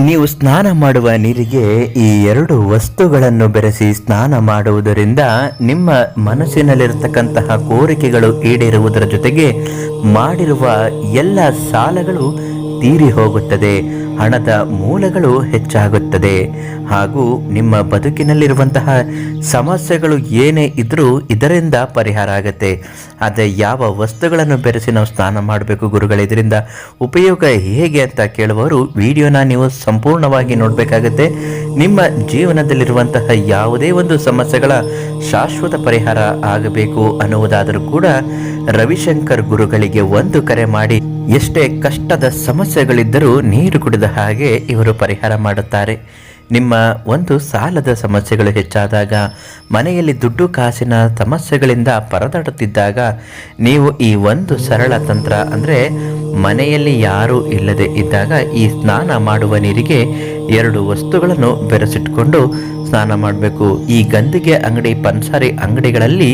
ನೀವು ಸ್ನಾನ ಮಾಡುವ ನೀರಿಗೆ ಈ ಎರಡು ವಸ್ತುಗಳನ್ನು ಬೆರೆಸಿ ಸ್ನಾನ ಮಾಡುವುದರಿಂದ ನಿಮ್ಮ ಮನಸ್ಸಿನಲ್ಲಿರತಕ್ಕಂತಹ ಕೋರಿಕೆಗಳು ಈಡೇರುವುದರ ಜೊತೆಗೆ ಮಾಡಿರುವ ಎಲ್ಲ ಸಾಲಗಳು ತೀರಿ ಹೋಗುತ್ತದೆ. ಹಣದ ಮೂಲಗಳು ಹೆಚ್ಚಾಗುತ್ತದೆ. ಹಾಗೂ ನಿಮ್ಮ ಬದುಕಿನಲ್ಲಿರುವಂತಹ ಸಮಸ್ಯೆಗಳು ಏನೇ ಇದ್ದರೂ ಇದರಿಂದ ಪರಿಹಾರ ಆಗುತ್ತೆ. ಆದರೆ ಯಾವ ವಸ್ತುಗಳನ್ನು ಬೆರೆಸಿ ನಾವು ಸ್ನಾನ ಮಾಡಬೇಕು ಗುರುಗಳ, ಇದರಿಂದ ಉಪಯೋಗ ಹೇಗೆ ಅಂತ ಕೇಳುವವರು ವಿಡಿಯೋನ ನೀವು ಸಂಪೂರ್ಣವಾಗಿ ನೋಡಬೇಕಾಗುತ್ತೆ. ನಿಮ್ಮ ಜೀವನದಲ್ಲಿರುವಂತಹ ಯಾವುದೇ ಒಂದು ಸಮಸ್ಯೆಗಳ ಶಾಶ್ವತ ಪರಿಹಾರ ಆಗಬೇಕು ಅನ್ನುವುದಾದರೂ ಕೂಡ ರವಿಶಂಕರ್ ಗುರುಗಳಿಗೆ ಒಂದು ಕರೆ ಮಾಡಿ ಎಷ್ಟೇ ಕಷ್ಟದ ಸಮಸ್ಯೆಗಳಿದ್ದರೂ ನೀರು ಕುಡಿದ ಹಾಗೆ ಇವರು ಪರಿಹಾರ ಮಾಡುತ್ತಾರೆ. ನಿಮ್ಮ ಒಂದು ಸಾಲದ ಸಮಸ್ಯೆಗಳು ಹೆಚ್ಚಾದಾಗ, ಮನೆಯಲ್ಲಿ ದುಡ್ಡು ಕಾಸಿನ ಸಮಸ್ಯೆಗಳಿಂದ ಪರದಾಡುತ್ತಿದ್ದಾಗ, ನೀವು ಈ ಒಂದು ಸರಳ ತಂತ್ರ ಅಂದರೆ ಮನೆಯಲ್ಲಿ ಯಾರೂ ಇಲ್ಲದೆ ಇದ್ದಾಗ ಈ ಸ್ನಾನ ಮಾಡುವ ನೀರಿಗೆ ಎರಡು ವಸ್ತುಗಳನ್ನು ಬೆರೆಸಿಟ್ಕೊಂಡು ಸ್ನಾನ ಮಾಡಬೇಕು. ಈ ಗಂದಿಗೆ ಅಂಗಡಿ, ಪನ್ಸಾರಿ ಅಂಗಡಿಗಳಲ್ಲಿ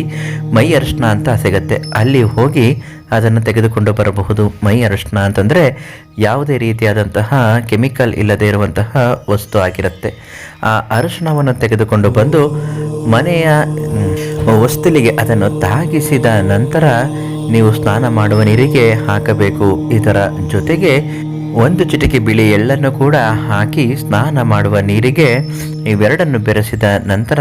ಮೈ ಅರಿಶಿನ ಅಂತ ಸಿಗತ್ತೆ. ಅಲ್ಲಿ ಹೋಗಿ ಅದನ್ನು ತೆಗೆದುಕೊಂಡು ಬರಬಹುದು. ಮೈ ಅರಶಿನ ಅಂತಂದರೆ ಯಾವುದೇ ರೀತಿಯಾದಂತಹ ಕೆಮಿಕಲ್ ಇಲ್ಲದೆ ಇರುವಂತಹ ವಸ್ತು ಆಗಿರುತ್ತೆ. ಆ ಅರಿಶಿನವನ್ನು ತೆಗೆದುಕೊಂಡು ಬಂದು ಮನೆಯ ವಸ್ತುಲಿಗೆ ಅದನ್ನು ತಾಗಿಸಿದ ನಂತರ ನೀವು ಸ್ನಾನ ಮಾಡುವ ನೀರಿಗೆ ಹಾಕಬೇಕು. ಇದರ ಜೊತೆಗೆ ಒಂದು ಚಿಟಿಕೆ ಬಿಳಿ ಎಳ್ಳನ್ನು ಕೂಡ ಹಾಕಿ ಸ್ನಾನ ಮಾಡುವ ನೀರಿಗೆ ಇವೆರಡನ್ನು ಬೆರೆಸಿದ ನಂತರ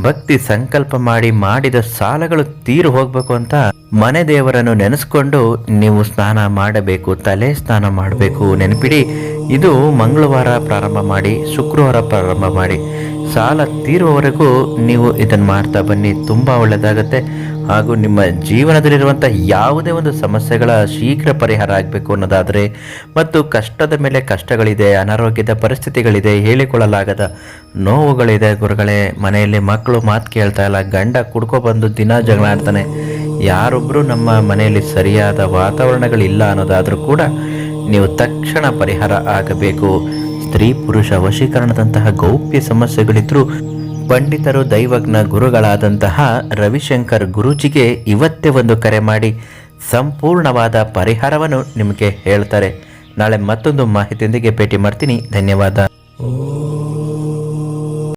ಭಕ್ತಿ ಸಂಕಲ್ಪ ಮಾಡಿ ಮಾಡಿದ ಸಾಲಗಳು ತೀರು ಹೋಗ್ಬೇಕು ಅಂತ ಮನೆ ದೇವರನ್ನು ನೆನೆಸ್ಕೊಂಡು ನೀವು ಸ್ನಾನ ಮಾಡಬೇಕು, ತಲೆ ಸ್ನಾನ ಮಾಡಬೇಕು. ನೆನಪಿಡಿ, ಇದು ಮಂಗಳವಾರ ಪ್ರಾರಂಭ ಮಾಡಿ, ಶುಕ್ರವಾರ ಪ್ರಾರಂಭ ಮಾಡಿ. ಸಾಲ ತೀರುವವರೆಗೂ ನೀವು ಇದನ್ನು ಮಾಡ್ತಾ ಬನ್ನಿ, ತುಂಬ ಒಳ್ಳೆಯದಾಗತ್ತೆ ಹಾಗೂ ನಿಮ್ಮ ಜೀವನದಲ್ಲಿರುವಂಥ ಯಾವುದೇ ಒಂದು ಸಮಸ್ಯೆಗಳ ಶೀಘ್ರ ಪರಿಹಾರ ಆಗಬೇಕು ಅನ್ನೋದಾದರೆ ಮತ್ತು ಕಷ್ಟದ ಮೇಲೆ ಕಷ್ಟಗಳಿದೆ, ಅನಾರೋಗ್ಯದ ಪರಿಸ್ಥಿತಿಗಳಿದೆ, ಹೇಳಿಕೊಳ್ಳಲಾಗದ ನೋವುಗಳಿದೆ ಗುರುಗಳೇ, ಮನೆಯಲ್ಲಿ ಮಕ್ಕಳು ಮಾತು ಕೇಳ್ತಾ ಇಲ್ಲ, ಗಂಡ ಕುಡ್ಕೊ ಬಂದು ದಿನ ಜಗಳ ಆಡ್ತಾನೆ. ಯಾರೊಬ್ಬರು ನಮ್ಮ ಮನೆಯಲ್ಲಿ ಸರಿಯಾದ ವಾತಾವರಣಗಳಿಲ್ಲ ಅನ್ನೋದಾದರೂ ಕೂಡ ನೀವು ತಕ್ಷಣ ಪರಿಹಾರ ಆಗಬೇಕು. ಸ್ತ್ರೀ ಪುರುಷ ವಶೀಕರಣದಂತಹ ಗೌಪ್ಯ ಸಮಸ್ಯೆಗಳಿದ್ರೂ ಪಂಡಿತರು ದೈವಜ್ಞ ಗುರುಗಳಾದಂತಹ ರವಿಶಂಕರ್ ಗುರೂಜಿಗೆ ಇವತ್ತೇ ಒಂದು ಕರೆ ಮಾಡಿ ಸಂಪೂರ್ಣವಾದ ಪರಿಹಾರವನ್ನು ನಿಮಗೆ ಹೇಳ್ತಾರೆ. ನಾಳೆ ಮತ್ತೊಂದು ಮಾಹಿತಿಯೊಂದಿಗೆ ಭೇಟಿ ಮಾಡ್ತೀನಿ. ಧನ್ಯವಾದ.